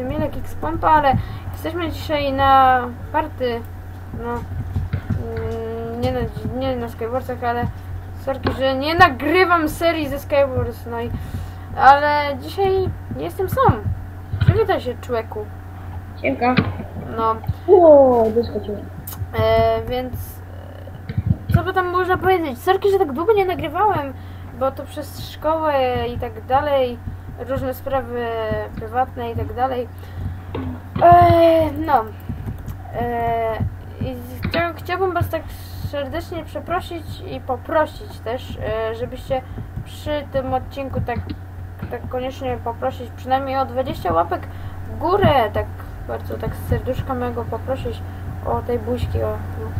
tym Milek X-Ponto, ale jesteśmy dzisiaj na party, no, mm, nie na, nie na Skywarsach, ale sorki, że nie nagrywam serii ze Skywars, no i, ale dzisiaj nie jestem sam. Przywitaj się, człeku. Siemka. No, O, doskoczyłem. E, więc e, co by tam można powiedzieć? Sorki, że tak długo nie nagrywałem, bo to przez szkołę i tak dalej, różne sprawy prywatne i tak dalej. E, no. E, i chcia, chciałbym Was tak serdecznie przeprosić i poprosić też, e, żebyście przy tym odcinku tak, tak koniecznie poprosić przynajmniej o 20 łapek w górę, tak bardzo tak z serduszka mego poprosić o tej buźki, o. no.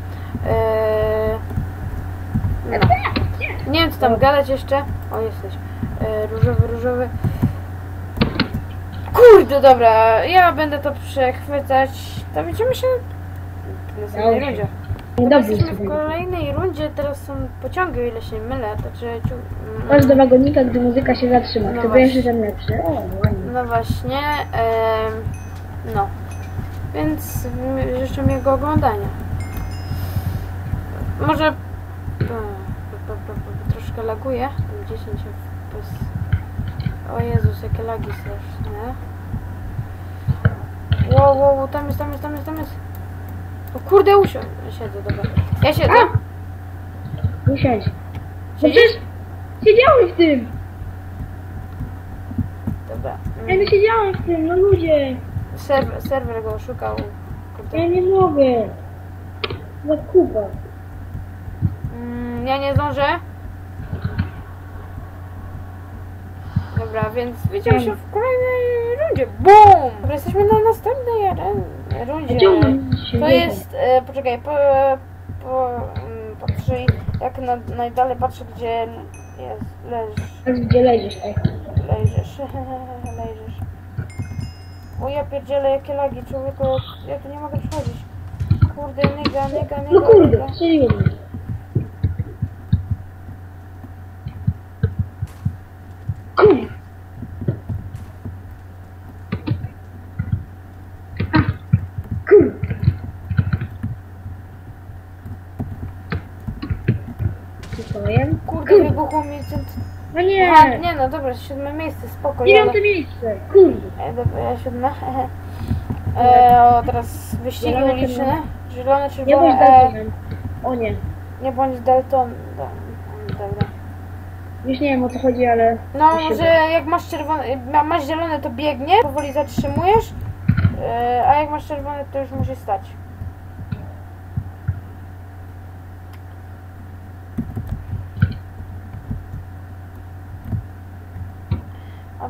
Eee, no. Nie wiem co tam gadać jeszcze. O jesteś. Eee, różowy, różowy. Kurde, dobra, ja będę to przechwycać. To widzimy się w następnej Dobrze. rundzie. Dobrze Jesteśmy w kolejnej rundzie, teraz są pociągi, o ile się nie mylę, ciu- mm, Chodź do wagonika, gdy muzyka się zatrzyma. No Kto właśnie. pierwszy, ten lepszy. O, ładnie. No właśnie, em, no. Więc życzę miłego oglądania. Może troszkę laguje. 10 FPS. O Jezus, jakie lagi straszne. Wow, wow, tam jest, tam jest, tam jest, tam jest. O kurde, usiądź. Siedzę, dobra. Ja siedzę. Usiądź. No Siedzisz? przecież siedziałem w tym. Dobra. Ja Mm, nie siedziałem w tym, no ludzie. Serwer, serwer go oszukał. Kurde. Ja nie mogę. Za kupa. Mm, ja nie zdążę. Dobra, więc widzimy się w kolejnej rundzie. BUM! Dobra, jesteśmy na następnej rundzie. To jest, e, poczekaj, po, po, mm, patrzę, jak na, najdalej patrzę, gdzie jest, leżysz, A Gdzie leżysz, tak? leżysz, leżysz. O ja pierdzielę, jakie lagi, człowieku, ja tu nie mogę przechodzić. Kurde, nyga, nyga, nyga, No kurde, nyga. strzeliłem mnie. Kurde. A, Kurde. Przystoję. Kurde, No nie. Aha, nie no dobra, siódme miejsce, spoko. Dziewiąte ale- miejsce. Kurde. E, dobra, ja siódme. E, o, teraz wyścigi Zielone, uliczne. czerwone. Zielone, Nie bądź E, Daltonem. O nie. nie bądź Dalton. da- Dobra. Już nie wiem o co chodzi, ale... No, to się że da. jak masz czerwone, ma- masz zielone to biegnie, powoli zatrzymujesz, e, a jak masz czerwone to już musi stać.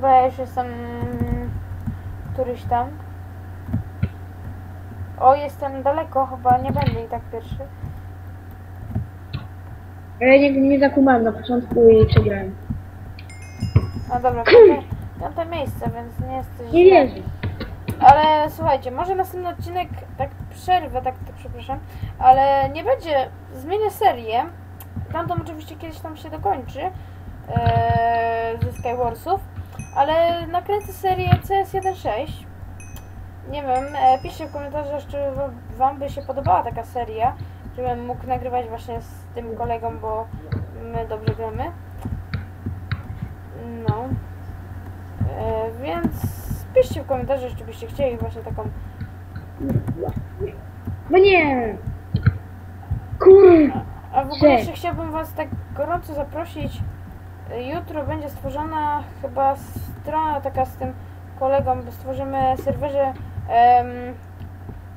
Już jestem któryś tam. O, jestem daleko, chyba nie będę i tak pierwszy. Ja nie, nie zakumałem na początku i przegrałem. No dobra, piąte, piąte miejsce, więc nie jesteś Nie źle. wierzę. Ale słuchajcie, może następny odcinek, tak przerwę, tak, tak przepraszam, ale nie będzie, zmienię serię. Tamtą oczywiście kiedyś tam się dokończy ee, ze Skywarsów, ale nakręcę serię CS16. Nie wiem, e, piszcie w komentarzach, czy wam by się podobała taka seria, żebym mógł nagrywać właśnie z tym kolegą, bo my dobrze gramy. No. E, więc piszcie w komentarzach, czy byście chcieli właśnie taką... No nie! Kurde! A w ogóle jeszcze chciałbym was tak gorąco zaprosić. Jutro będzie stworzona chyba strona taka z tym kolegą, bo stworzymy serwerze, em,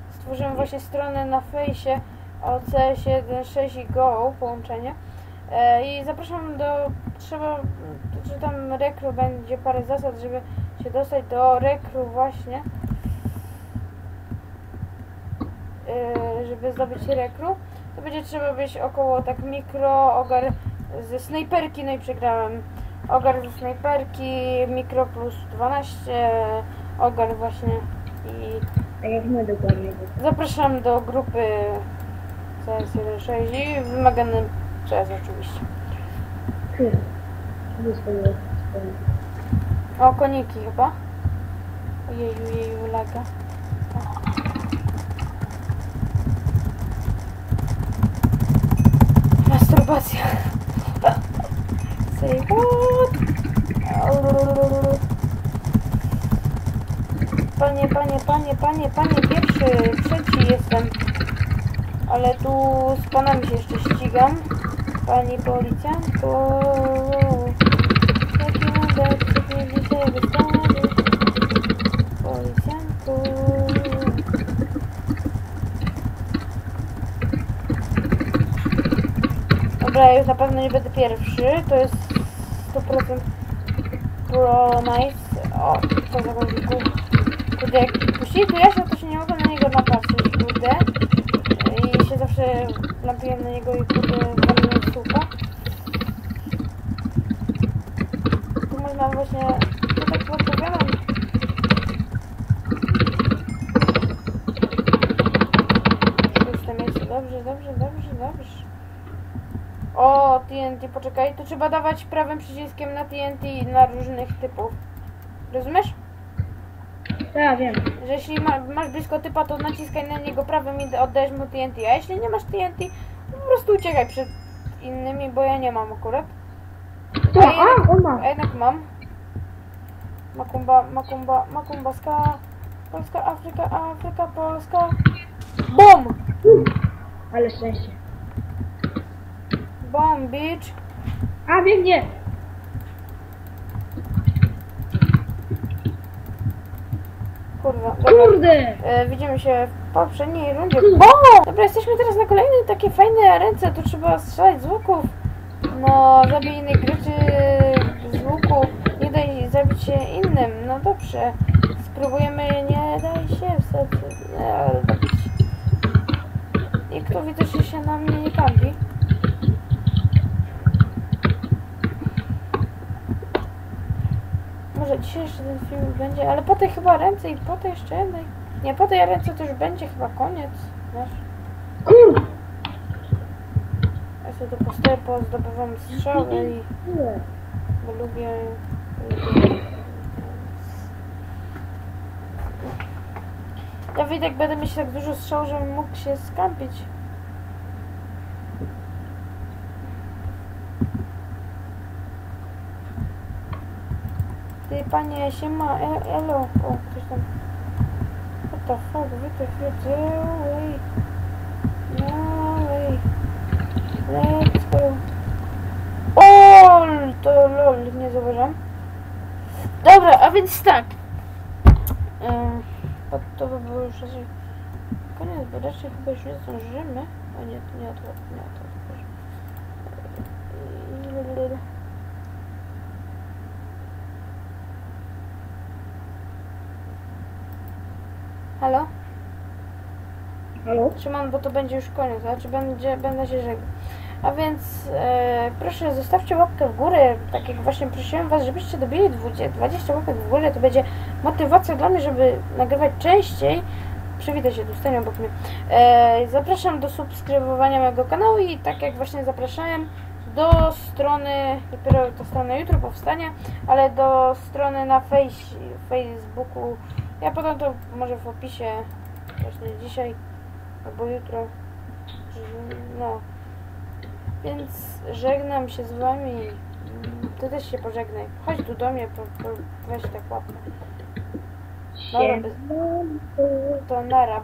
stworzymy właśnie stronę na fejsie o CS16 i Go połączenie. E, I zapraszam do, trzeba, czy tam rekru będzie parę zasad, żeby się dostać do rekru właśnie. E, żeby zdobyć rekru, to będzie trzeba być około tak mikro, ogar ze snajperki, no i przegrałem. Ogar ze snajperki, mikro plus 12, ogar właśnie i Tak jak my dokładnie. zapraszam do grupy CS16 i wymagany CS oczywiście. Swoje. O, koniki chyba. Ojeju, jeju, laga. Masturbacja. What? Panie, panie, panie, panie, panie, pierwszy, trzeci jestem. Ale tu z panami się jeszcze ścigam. Pani policjantko. Jaki mandat mnie dzisiaj wystawić? Policjantku. Dobra, już na pewno nie będę pierwszy. To jest 100% pro nice. O, co za guziku. Kurde, jak puścili tu Jasia, to się nie mogę na niego napatrzeć, kurde. I się zawsze lampiłem na niego i kurde waliłem słupa. Tu można właśnie, to tak podpowiadam. Puste miejsce, dobrze, dobrze, dobrze, dobrze. O, TNT, poczekaj, to trzeba dawać prawym przyciskiem na TNT na różnych typów. Rozumiesz? Tak, wiem. Że jeśli ma, masz blisko typa, to naciskaj na niego prawym i oddajesz mu TNT, a jeśli nie masz TNT, to po prostu uciekaj przed innymi, bo ja nie mam akurat. A, on ma. A jednak mam. Makumba, Makumba, Makumbaska, Polska, Afryka, Afryka, Polska. BOM! Ale szczęście. BOM, bitch! A, biegnie. Kurwa, dobra. Kurde. E, widzimy się w poprzedniej rundzie. BOM! Dobra, jesteśmy teraz na kolejnej takiej fajnej ręce, tu trzeba strzelać z łuków. No, zabij innych graczy z łuku, nie daj zabić się innym. No dobrze, spróbujemy, nie daj się wstać, e. I kto widzę, że się na mnie nie kampi. Może dzisiaj jeszcze ten film będzie, ale po tej chyba ręce i po tej jeszcze jednej. Nie, po tej ręce to już będzie chyba koniec. Wiesz? Ja sobie to postoję, pozdobywam strzały i bo lubię... lubię. Ja Witek będę mieć tak dużo strzał, żebym mógł się skampić. Ty panie, siema, e, elo. O, ktoś tam... What the fuck, you're away. No way. Let's go. O, to lol, nie zauważam. Dobra, a więc tak. Ym, to, to by było już raczej koniec, bo raczej chyba już nie zdążymy. A nie, to nie o to, nie o to. Yy, Halo? Halo? Szymon, bo to będzie już koniec, znaczy będzie, będę się żegnał. A więc e, proszę zostawcie łapkę w górę, tak jak właśnie prosiłem was, żebyście dobili 20, 20 łapek w górę, to będzie motywacja dla mnie, żeby nagrywać częściej. Przywitaj się tu, stań obok mnie. E, zapraszam do subskrybowania mojego kanału i tak jak właśnie zapraszałem do strony, dopiero ta strona jutro powstanie, ale do strony na fejs, Facebooku. Ja podam to może w opisie właśnie dzisiaj albo jutro. No. Więc żegnam się z wami. Ty też się pożegnaj. Chodź tu do mnie, po, po, weź tak łapę. Dobra, bez-. To nara.